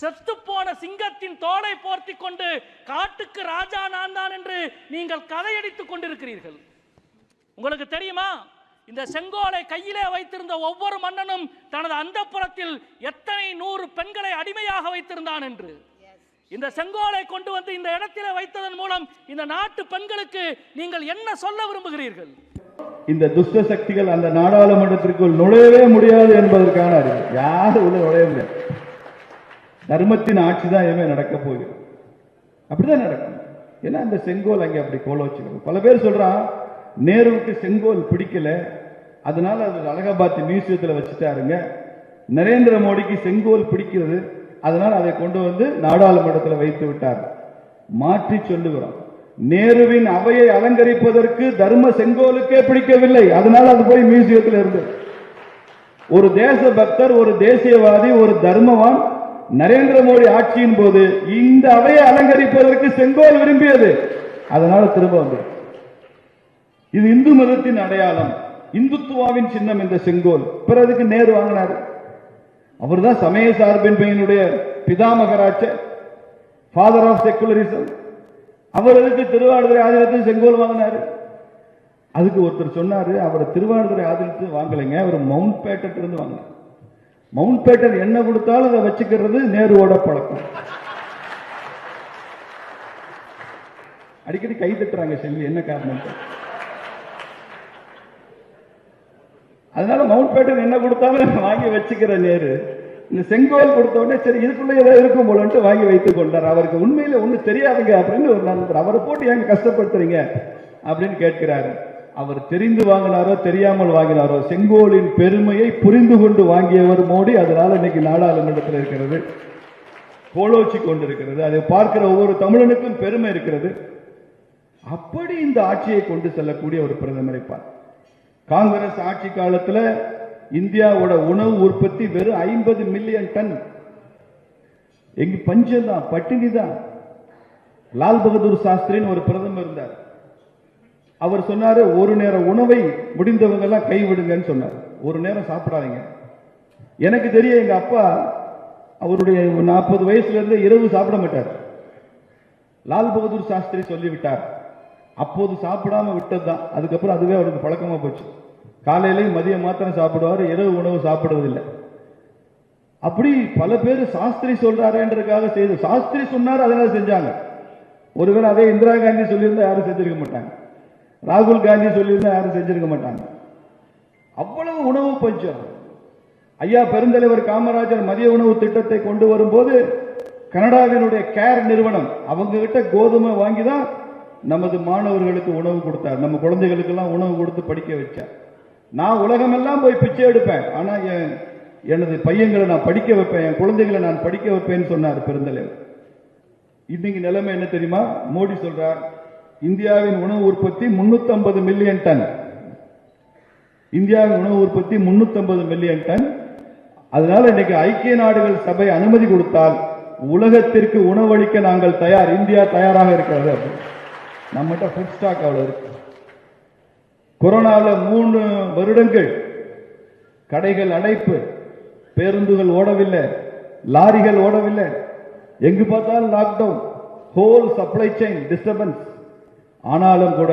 செத்துப்போன சிங்கத்தின் தோலை போர்த்தி கொண்டு காட்டுக்கு ராஜா நான் தான் என்று நீங்கள் கதையடித்துக் கொண்டிருக்கிறீர்கள். உங்களுக்கு தெரியுமா? இந்த செங்கோலை கையிலே வைத்திருந்த ஒவ்வொரு மன்னனும் தனது அந்தப்புறத்தில் எத்தனை நூறு பெண்களை அடிமையாக வைத்திருந்தான் என்று. இந்த செங்கோலை கொண்டு வந்து இந்த இடத்திலே வைத்ததன் மூலம் இந்த நாட்டு பெண்களுக்கு நீங்கள் என்ன சொல்ல விரும்புகிறீர்கள்? இந்த துஷ்ட சக்திகள் அந்த நாடாளுமன்றத்திற்குள் நுழையவே முடியாது என்பதற்கான அறிவு. யாரும் உள்ள நுழைய முடியாது தர்மத்தின் ஆட்சி தான் இனிமே நடக்க போகுது. அப்படிதான் நடக்கும். ஏன்னா அந்த செங்கோல் அங்கே அப்படி கோல வச்சுக்கணும் பல பேர் சொல்றான் நேருவுக்கு செங்கோல் பிடிக்கல. அதனால அது அலகாபாத் மியூசியத்தில் வச்சுட்டாருங்க. நரேந்திர மோடிக்கு செங்கோல் பிடிக்கிறது. அதனால் அதை கொண்டு வந்து நாடாளுமன்றத்தில் வைத்து விட்டார். மாற்றி சொல்லுகிறோம். நேருவின் அவையை அலங்கரிப்பதற்கு தர்ம செங்கோலுக்கே பிடிக்கவில்லை. அதனால அது போய் மியூசியத்தில் இருந்து ஒரு தேச பக்தர் ஒரு தேசியவாதி ஒரு தர்மவான் நரேந்திர மோடி ஆட்சியின் போது இந்த அவையை அலங்கரிப்பதற்கு செங்கோல் விரும்பியது. அதனால திரும்ப வந்து இது இந்து மதத்தின் அடையாளம். இந்துத்துவாவின் சின்னம் இந்த செங்கோல். பிறகு அதுக்கு நேரு வாங்கினார். அவர்தான் சமய சார்பின்மையினுடைய பிதாமகராட்ச ஃபாதர் ஆஃப் செக்குலரிசம் அவர் எதுக்கு திருவாடுதுறை ஆதீனத்தில் செங்கோல் வாங்கினாரு? அதுக்கு ஒருத்தர் சொன்னாரு அவர் திருவாடுதுறை ஆதீனத்தில் வாங்கலைங்க. அவர் மவுண்ட் பேட்டன் இருந்து வாங்கினார். மவுண்ட் பேட்டன் என்ன கொடுத்தாலும் அதை வச்சுக்கிறது நேருவோட பழக்கம். அடிக்கடி கை தட்டுறாங்க செல்வி என்ன காரணம்? அதனால மவுண்ட் பேட்டன் என்ன கொடுத்தாலும் வாங்கி வச்சுக்கிற நேரு. இந்த செங்கோல் கொடுத்த உடனே சரி இதுக்குள்ள ஏதோ இருக்கும் போலன்ட்டு வாங்கி வைத்துக் கொண்டார். அவருக்கு உண்மையில ஒண்ணு தெரியாதுங்க அப்படின்னு ஒரு நண்பர். அவரை போட்டு ஏங்க கஷ்டப்படுத்துறீங்க அப்படின்னு கேட்கிறாரு. அவர் தெரிந்து வாங்கினாரோ தெரியாமல் வாங்கினாரோ செங்கோலின் பெருமையை புரிந்து கொண்டு வாங்கியவர் மோடி. அதனால இன்னைக்கு நாடாளுமன்றத்தில் இருக்கிறது. கோலோச்சி கொண்டிருக்கிறது. அதை பார்க்கிற ஒவ்வொரு தமிழனுக்கும் பெருமை இருக்கிறது. அப்படி இந்த ஆட்சியை கொண்டு செல்லக்கூடிய ஒரு பிரதமரை பார். காங்கிரஸ் ஆட்சி காலத்தில் இந்தியாவோட உணவு உற்பத்தி வெறும் ஐம்பது மில்லியன் டன். எங்க பஞ்சம் தான் பட்டினி தான். லால் பகதூர் சாஸ்திரின்னு ஒரு பிரதமர் இருந்தார். அவர் சொன்னாரு ஒரு நேர உணவை முடிந்தவங்க எல்லாம் கைவிடுங்கன்னு சொன்னார். ஒரு நேரம் சாப்பிடாதீங்க. எனக்கு தெரியும் எங்க அப்பா அவருடைய நாற்பது வயசுல இருந்து இரவு சாப்பிட மாட்டார். லால் பகதூர் சாஸ்திரி சொல்லிவிட்டார் அப்போது சாப்பிடாம விட்டது தான் அதுக்கப்புறம் அதுவே அவருக்கு பழக்கமா போச்சு. காலையிலையும் மதியம் மாத்திரம் சாப்பிடுவார் இரவு உணவு சாப்பிடுவதில்லை. அப்படி பல பேர் சாஸ்திரி சொல்றாருன்றதுக்காக செய்து சாஸ்திரி சொன்னார் அதனால செஞ்சாங்க. ஒருவேளை அதே இந்திரா காந்தி சொல்லியிருந்தா யாரும் செஞ்சிருக்க மாட்டாங்க. ராகுல் காந்தி சொல்லியிருந்தா யாரும் செஞ்சிருக்க மாட்டாங்க. அவ்வளவு உணவு பஞ்சம். ஐயா பெருந்தலைவர் காமராஜர் மதிய உணவு திட்டத்தை கொண்டு வரும்போது கனடாவினுடைய கேர் நிறுவனம் அவங்க கிட்ட கோதுமை வாங்கி தான் நமது மாணவர்களுக்கு உணவு கொடுத்தார். நம்ம குழந்தைகளுக்கெல்லாம் உணவு கொடுத்து படிக்க வச்சார். நான் உலகமெல்லாம் போய் பிச்சை எடுப்பேன். ஆனால் என் எனது பையங்களை நான் படிக்க வைப்பேன். என் குழந்தைகளை நான் படிக்க வைப்பேன்னு சொன்னார் பெருந்தலைவர். இன்னைக்கு நிலைமை என்ன தெரியுமா? மோடி சொல்றார் இந்தியாவின் உணவு உற்பத்தி 350 மில்லியன் டன். இந்தியாவின் உணவு உற்பத்தி 350 மில்லியன் டன். அதனால இன்னைக்கு ஐக்கிய நாடுகள் சபை அனுமதி கொடுத்தால் உலகத்திற்கு உணவளிக்க நாங்கள் தயார் இந்தியா தயாராக இருக்கிறது. நம்மகிட்ட ஃபுட் ஸ்டாக் இருக்கு. கொரோனாவில் மூணு வருடங்கள் கடைகள் அடைப்பு பேருந்துகள் ஓடவில்லை லாரிகள் ஓடவில்லை. எங்கு பார்த்தாலும் lockdown whole supply chain disturbance ஆனாலும் கூட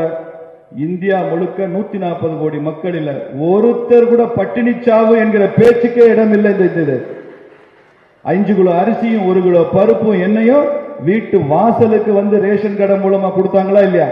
இந்தியா முழுக்க நூத்தி நாற்பது கோடி மக்கள் இல்ல ஒருத்தர் கூட பட்டினி சாவு என்கிற பேச்சுக்கே இடம் இல்லை இந்த இது. அஞ்சு கிலோ அரிசியும் ஒரு கிலோ பருப்பும் எண்ணெயும் வீட்டு வாசலுக்கு வந்து ரேஷன் கடை மூலமா கொடுத்தாங்களா இல்லையா?